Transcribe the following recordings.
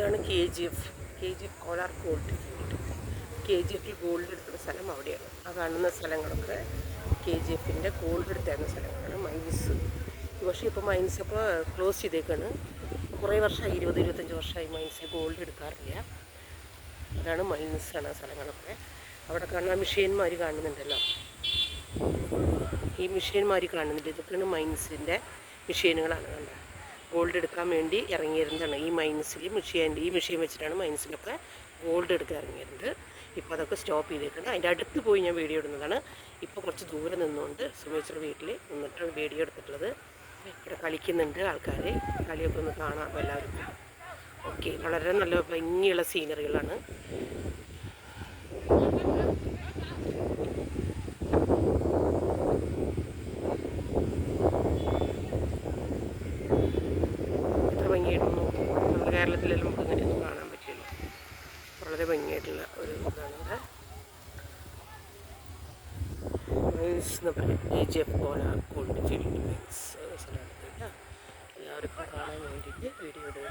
ഇതാണ് K G F. K G F Kolar gold K G എഫിൽ gold എടുക്കുന്ന സ്ഥലം അവിടെയാണ്. ആ കാണുന്ന സ്ഥലങ്ങളൊക്കെ കെ ജി എഫിന്റെ ഗോൾഡ് എടുത്തായിരുന്ന സ്ഥലങ്ങളാണ്. മൈൻസ് പക്ഷേ ഇപ്പോൾ മൈൻസ് ഇപ്പോൾ ക്ലോസ് ചെയ്തേക്കാണ്. കുറേ വർഷമായി ഇരുപത് ഇരുപത്തഞ്ച് വർഷമായി മൈൻസ് ഗോൾഡ് എടുക്കാറില്ല. അതാണ് മൈൻസാണ് ആ സ്ഥലങ്ങളൊക്കെ. അവിടെ കാണുന്ന മിഷീന്മാർ കാണുന്നുണ്ടല്ലോ. ഈ മിഷീന്മാർ കാണുന്നുണ്ട്. ഇതൊക്കെയാണ് മൈൻസിന്റെ മിഷീനുകളാണ് കണ്ടത്. ഗോൾഡ് എടുക്കാൻ വേണ്ടി ഇറങ്ങിയിരുന്നതാണ്. ഈ മൈൻസിൽ മെഷീൻ ഈ മെഷീൻ വെച്ചിട്ടാണ് മൈൻസിലൊക്കെ ഗോൾഡ് എടുക്കാൻ ഇറങ്ങിയിരുന്നത്. ഇപ്പോൾ അതൊക്കെ സ്റ്റോപ്പ് ചെയ്തിട്ടുണ്ട്. അതിന്റെ അടുത്ത് പോയി ഞാൻ വീഡിയോ ഇടുന്നതാണ്. ഇപ്പോൾ കുറച്ച് ദൂരെ നിന്നുകൊണ്ട് സുമേശ്വര വീട്ടിൽ നിന്നിട്ടാണ് വീഡിയോ എടുത്തിട്ടുള്ളത്. ഇവിടെ കളിക്കുന്നുണ്ട് ആൾക്കാർ കളിയൊക്കെ ഒന്ന് കാണാം എല്ലാവർക്കും. ഓക്കെ വളരെ നല്ല ഭംഗിയുള്ള സീനറികളാണ് എത്ര ഭംഗിയായിട്ടൊന്നും നമ്മുടെ കേരളത്തിലെല്ലാം നമുക്ക് ഇങ്ങനെയൊന്നും കാണാൻ പറ്റില്ല. വളരെ ഭംഗിയായിട്ടുള്ള ഒരു ഇതാണ് ഇവിടെ. മീൻസ് എന്ന് പറയും. എഫ് പോല ഗോൾഡ് ഫീൽഡ് മീൻസ് സ്ഥലമാണ് എല്ലാവർക്കും കാണാൻ വേണ്ടിയിട്ട് വീഡിയോ ഇടുക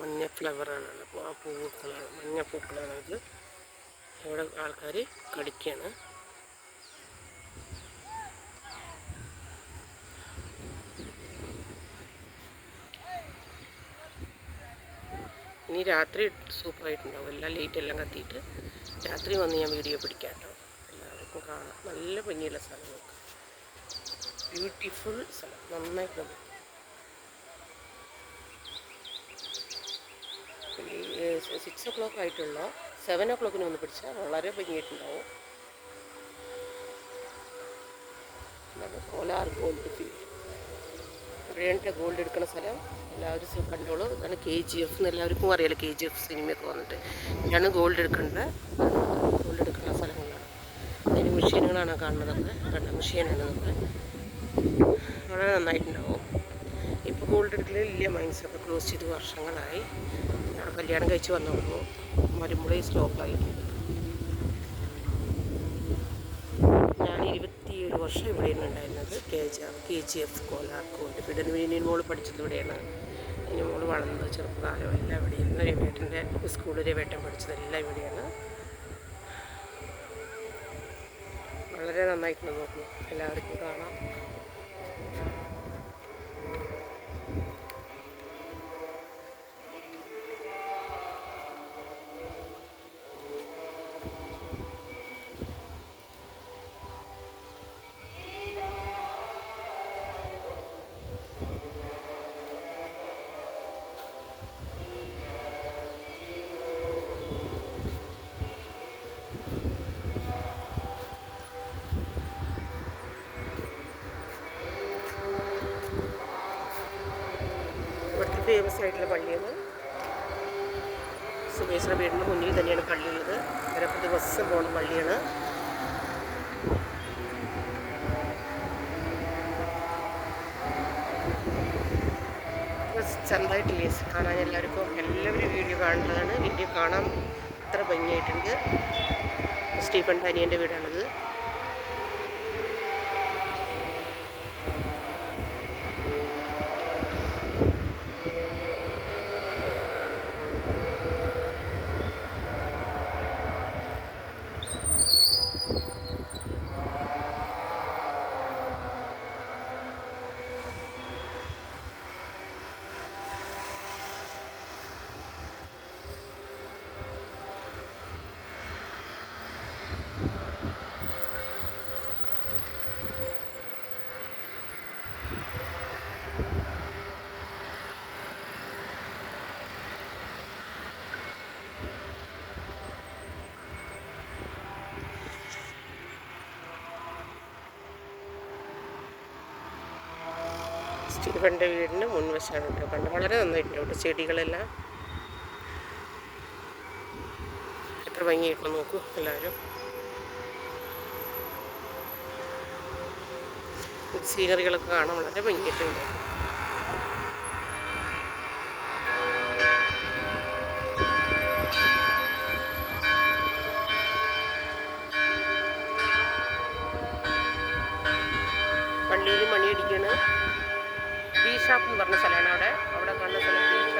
മഞ്ഞ ഫ്ലവറാണ് അപ്പോൾ ആ പൂക്കളാണ്. മഞ്ഞ പൂക്കളാണ് ഇത് ഇവിടെ ആൾക്കാർ കളിക്കുകയാണ് ഇനി രാത്രി സൂപ്പറായിട്ടുണ്ടാവും. എല്ലാം ലൈറ്റ് എല്ലാം കത്തിയിട്ട് രാത്രി വന്ന് ഞാൻ വീഡിയോ പിടിക്കാം കേട്ടോ എല്ലാവർക്കും കാണാം. നല്ല ഭംഗിയുള്ള സ്ഥലം നോക്കാം ബ്യൂട്ടിഫുൾ സ്ഥലം. നന്നായിട്ട് നമുക്ക് സിക്സ് ഒ ക്ലോക്ക് ആയിട്ടുള്ള? സെവൻ ഓ ക്ലോക്കിന് വന്ന് പിടിച്ചാൽ വളരെ ഭംഗിയായിട്ടുണ്ടാവും. കോലാർ ഗോൾഡ് ഫീൽഡ് ഗോൾഡ് എടുക്കുന്ന സ്ഥലം എല്ലാവരും കണ്ടോളൂ. ഇതാണ് കെ ജി എഫ് എന്ന് എല്ലാവർക്കും അറിയാലോ കെ ജി എഫ് സിനിമയൊക്കെ വന്നിട്ട്. ഇതാണ് ഗോൾഡ് എടുക്കേണ്ടത് ഗോൾഡ് എടുക്കുന്ന സ്ഥലങ്ങളാണ്. അതിന് മെഷീനുകളാണ് കാണുന്നത് കണ്ട മെഷീനാണ് നമുക്ക് വളരെ നന്നായിട്ടുണ്ടാവും. ഇപ്പോൾ ഗോൾഡ് എടുക്കലില്ല മൈൻസൊക്കെ ക്ലോസ് ചെയ്ത് വർഷങ്ങളായി. കല്യാണം കഴിച്ച് വന്നപ്പോൾ വരുമ്പോഴേ സ്റ്റോപ്പായി ഞാൻ ഇരുപത്തിയേഴ് വർഷം ഇവിടെയാണ് ഉണ്ടായിരുന്നത് K G K G F കോലാർക്കോട്ട് നിന്ന് വിനിയൻ മോൾ പഠിച്ചത് ഇവിടെയാണ്. ഇനി മോൾ വളർന്നത് ചെറുപ്പകാലം എല്ലാം ഇവിടെയാണ് രവേട്ടന്റെ സ്കൂളിൽ രവേട്ടൻ പഠിച്ചതെല്ലാം ഇവിടെയാണ്. വളരെ നന്നായിട്ടുണ്ട് നോക്കുന്നു എല്ലാവർക്കും കാണാം. ഫേമസ് ആയിട്ടുള്ള പള്ളിയാണ്. സുമേശ്വര വീടിന്റെ മുന്നിൽ തന്നെയാണ് പള്ളിയുള്ളത് അവരപ്പോൾ ദിവസം പോകുന്ന പള്ളിയാണ്. ചെറുതായിട്ടില്ലേ? കാണാൻ എല്ലാവർക്കും എല്ലാവരും വീഡിയോ കാണുന്നതാണ്. വീഡിയോ കാണാൻ അത്ര ഭംഗിയായിട്ടുണ്ട്. സ്റ്റീഫൻ ഡാനിയന്റെ വീടാണിത്. സ്റ്റീഫന്റെ വീടിന്റെ മുൻവശമാണ് കേട്ടോ കണ്ട് വളരെ നന്നായിട്ടുണ്ട് ഇവിടെ ചെടികളെല്ലാം. എത്ര ഭംഗിയിട്ട് നോക്കൂ എല്ലാവരും. സീനറികളൊക്കെ കാണാൻ വളരെ ഭംഗിയായിട്ടുണ്ട്. പള്ളിയിൽ മണിയടിക്കണം ഷാപ്പ് എന്ന് പറഞ്ഞ സ്ഥലമാണ് അവിടെ. അവിടെ കാണുന്ന സ്ഥലത്ത്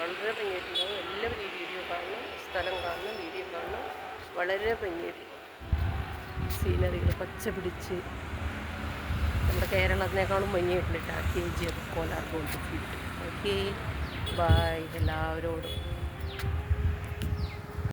വളരെ ഭംഗിയായിട്ടുണ്ടാവും. എല്ലാവരും ഈ വീഡിയോ കാണണം സ്ഥലം കാണണം വീഡിയോ കാണണം. വളരെ ഭംഗിയായിട്ട് സീനറികൾ പച്ച പിടിച്ച് നമ്മുടെ കേരളത്തിനേക്കാളും ഭംഗിയായിട്ടുണ്ട് കേട്ടോ K G F Kolar gold field. Okay bye എല്ലാവരോടും.